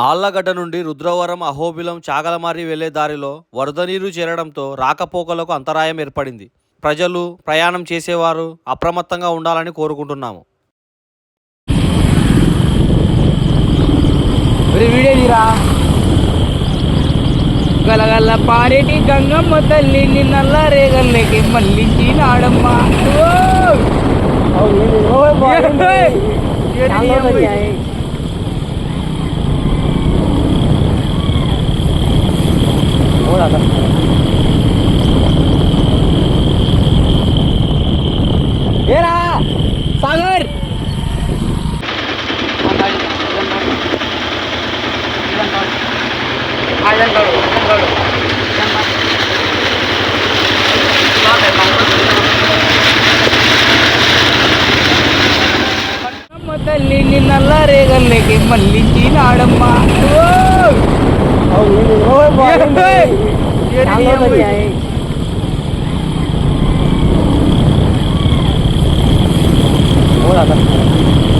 ఆళ్ళగడ్డ నుండి రుద్రవరం అహోబిలం చాగలమారి వెళ్ళే దారిలో వరద నీరు చేరడంతో రాకపోకలకు అంతరాయం ఏర్పడింది ప్రజలు ప్రయాణం చేసేవారు అప్రమత్తంగా ఉండాలని కోరుకుంటున్నాము వీడియో తీరా గలగల పారేటి గంగమ్మ తల్లి నిన్నల్ల రేగల్లేకి మళ్ళించి నాడమ్మ సాగర్ అమ్మ తల్లి నిన్నల్ల రేగల్లేకి మళ్ళించి నాడమ్మ போது அதான்